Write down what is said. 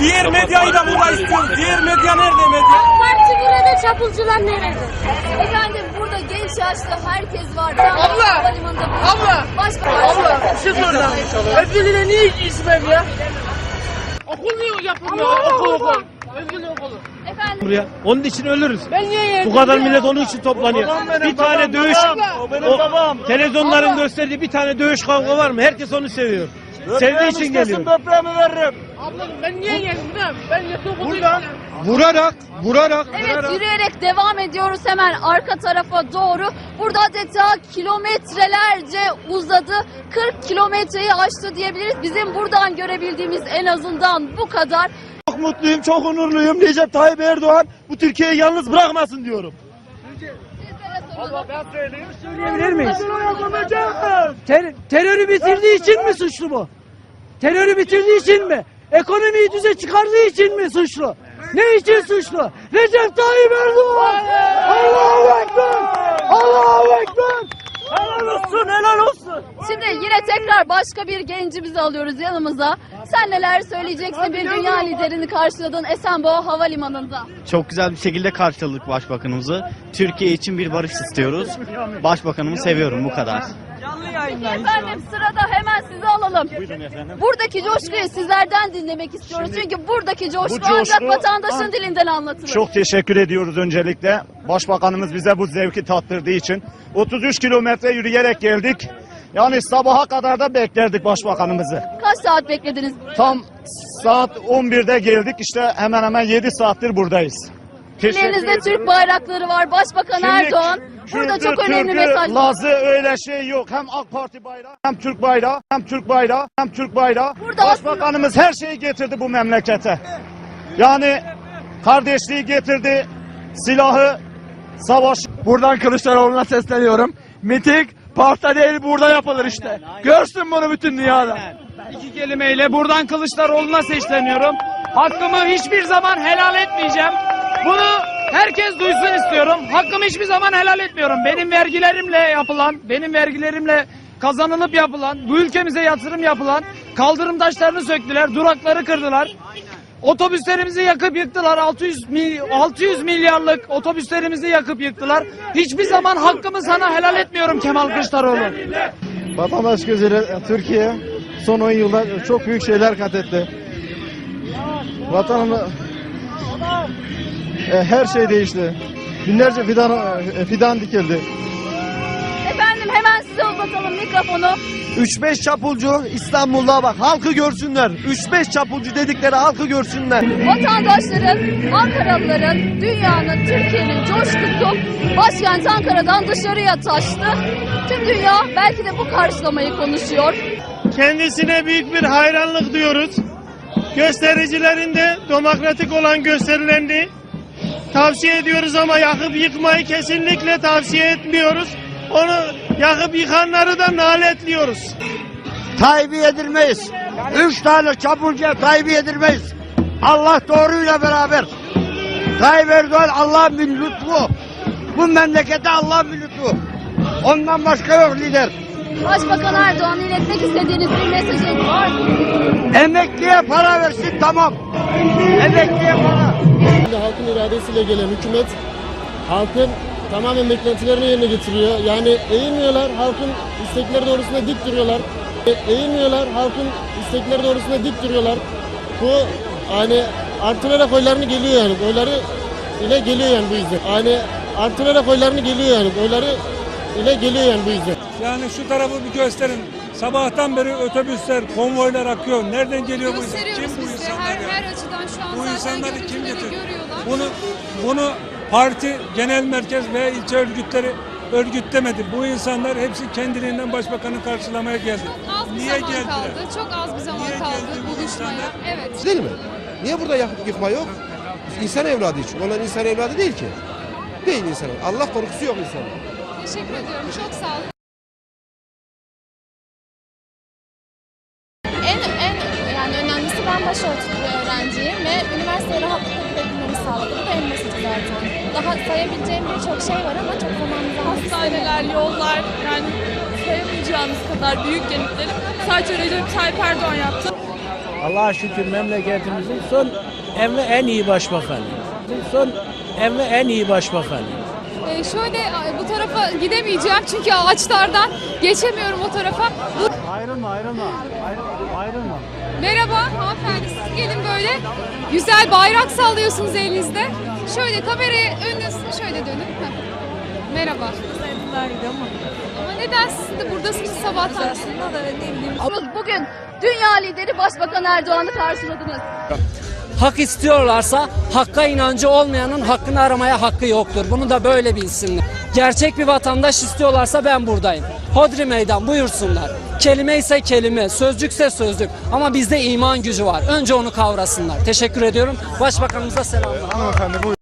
Diğer medyayı da burada istiyoruz. Diğer medya nerede medya? Parti burada çapulcular nerede? Efendim burada genç yaşlı herkes var. Abla! Abla! Başbakan. Abla bir şey soracağım. Özgürlüğüne niye ismem ya? Okul niye yapılmıyor? Okul okul. Özgürlüğü okulu. Efendim Buraya. Onun için ölürüz. Ben niye yendim? Bu kadar millet onun için toplanıyor. Bir tane dövüş, babam. o televizyonların gösterdiği bir tane dövüş kavga var mı? Herkes onu seviyor. Sevdiği için geliyor. Ablam ben niye yendim? Ben okulu Buradan vurarak, vurarak, Evet yürüyerek devam ediyoruz hemen arka tarafa doğru. Burada adeta kilometrelerce uzadı. 40 kilometreyi aştı diyebiliriz. Bizim buradan görebildiğimiz en azından bu kadar. Çok mutluyum, çok onurluyum. Recep Tayyip Erdoğan bu Türkiye'yi yalnız bırakmasın diyorum. Söyleyebilir miyiz? Ter- terörü bitirdiği için mi suçlu bu? Terörü bitirdiği için mi? Ekonomiyi düze çıkardığı için mi suçlu? Ne için suçlu? Recep Tayyip Erdoğan! Allahu Ekber! Allahu Ekber! Helal olsun, helal olsun! Şimdi yine tekrar başka bir gencimizi alıyoruz yanımıza. Sen neler söyleyeceksin bir dünya liderini karşıladın Esenboğa Havalimanı'nda. Çok güzel bir şekilde karşıladık başbakanımızı. Türkiye için bir barış istiyoruz. Başbakanımı seviyorum bu kadar. Efendim sırada hemen sizi alalım. Buradaki coşkuyu sizlerden dinlemek istiyoruz. Çünkü buradaki coşku, coşku- ancak vatandaşın dilinden anlatılır. Çok teşekkür ediyoruz öncelikle. Başbakanımız bize bu zevki tattırdığı için. 33 kilometre yürüyerek geldik. Yani sabaha kadar da beklerdik başbakanımızı. Kaç saat beklediniz? Tam saat 11'de geldik. İşte hemen hemen 7 saattir buradayız. Ellerinizde. Türk bayrakları var. Başbakan Şimdi Erdoğan burada Kürdü, çok önemli Türk'ü, mesaj. Lazı öyle şey yok. Hem AK Parti bayrağı, hem Türk bayrağı, hem Türk bayrağı, hem Türk bayrağı. Burada Başbakanımız her şeyi getirdi bu memlekete. Yani kardeşliği getirdi, silahı, savaş. Buradan Kılıçdaroğlu'na sesleniyorum. Miting parkta değil burada yapılır işte. Görsün bunu bütün dünyada. İki kelimeyle buradan Kılıçdaroğlu'na sesleniyorum. Hakkımı hiçbir zaman helal etmeyeceğim. Bunu herkes duysun istiyorum. Hakkımı hiçbir zaman helal etmiyorum. Benim vergilerimle yapılan, benim vergilerimle kazanılıp yapılan, bu ülkemize yatırım yapılan kaldırım taşlarını söktüler, durakları kırdılar. Otobüslerimizi yakıp yıktılar. 600 mil, 600 milyarlık otobüslerimizi yakıp yıktılar. Hiçbir zaman hakkımı sana helal etmiyorum Kemal Kılıçdaroğlu. Vatandaş gözüyle Türkiye son 10 yılda çok büyük şeyler kat etti. Vatanımı e, her şey değişti. Binlerce fidan e, fidan dikildi. Efendim hemen size uzatalım mikrofonu. 3-5 çapulcu İstanbul'da bak halkı görsünler. 3-5 çapulcu dedikleri halkı görsünler. Vatandaşların, Ankaralıların, dünyanın, Türkiye'nin coşkusu başkent Ankara'dan dışarıya taştı. Tüm dünya belki de bu karşılamayı konuşuyor. Kendisine büyük bir hayranlık duyuyoruz. Göstericilerinde demokratik olan gösterilerini tavsiye ediyoruz ama yakıp yıkmayı kesinlikle tavsiye etmiyoruz. Onu yakıp yıkanları da naletliyoruz. Tayyip'i yedirmeyiz. Üç tane çapulcuya Tayyip'i yedirmeyiz. Allah doğruyla beraber. Tayyip Erdoğan Allah'ın bir lütfu. Bu memlekete Allah'ın bir lütfu. Ondan başka yok lider. Başbakan Erdoğan'a iletmek istediğiniz bir mesajınız var mı? Emekliye para versin tamam. Emekliye para. Halkın iradesiyle gelen hükümet halkın tamamen beklentilerini yerine getiriyor. Yani eğilmiyorlar, halkın istekleri doğrusunda dik duruyorlar. E, Eğilmiyorlar, halkın istekleri doğrusunda dik duruyorlar. Bu hani artırarak oylarını geliyor yani. Oyları ile geliyor yani bu yüzden. Hani artırarak oylarını geliyor yani. Oyları ile geliyor yani bu yüzden. Yani şu tarafı bir gösterin. Sabahtan beri otobüsler, konvoylar akıyor. Nereden geliyor bu insan? Bu insanları kim getirdi? Bunu bunu parti, genel merkez ve ilçe örgütleri örgütlemedi. Bu insanlar hepsi kendiliğinden başbakanı karşılamaya geldi. Az bir Niye zaman geldiler? kaldı. Çok az bir zaman Niye kaldı geldi bu buluşmaya. insanlar? Evet. Değil mi? Niye burada yakıp yıkma yok? İnsan evladı için. Onlar insan evladı değil ki. Değil insan. Allah korkusu yok insanda. Teşekkür ediyorum. Çok sağ olun. En, en yani önemlisi ben başörtülü bir öğrenciyim ve üniversiteye rahatlıkla gidebilmemi sağladı. Bu da en basiti zaten. Daha sayabileceğim birçok şey var ama çok zamanımız almak Hastaneler, yollar yani sayamayacağımız kadar büyük yenilikleri sadece Recep Tayyip Erdoğan yaptı. Allah'a şükür memleketimizin son en ve en iyi başbakanı. Son en ve en iyi başbakanı. Ee, şöyle bu tarafa gidemeyeceğim çünkü ağaçlardan geçemiyorum o tarafa. Bu- Ayrılma ayrılma. Ayrılma. Merhaba hanımefendi siz gelin böyle. Güzel bayrak sallıyorsunuz elinizde. Şöyle kamerayı önünüz şöyle dönün. Heh. Merhaba. Ama neden siz de buradasınız sabahtan? Bugün dünya lideri Başbakan Erdoğan'ı karşıladınız. Hak istiyorlarsa hakka inancı olmayanın hakkını aramaya hakkı yoktur. Bunu da böyle bilsinler. Gerçek bir vatandaş istiyorlarsa ben buradayım. Hodri meydan buyursunlar. Kelime ise kelime, sözcükse sözcük. Ama bizde iman gücü var. Önce onu kavrasınlar. Teşekkür ediyorum. Başbakanımıza selamlar.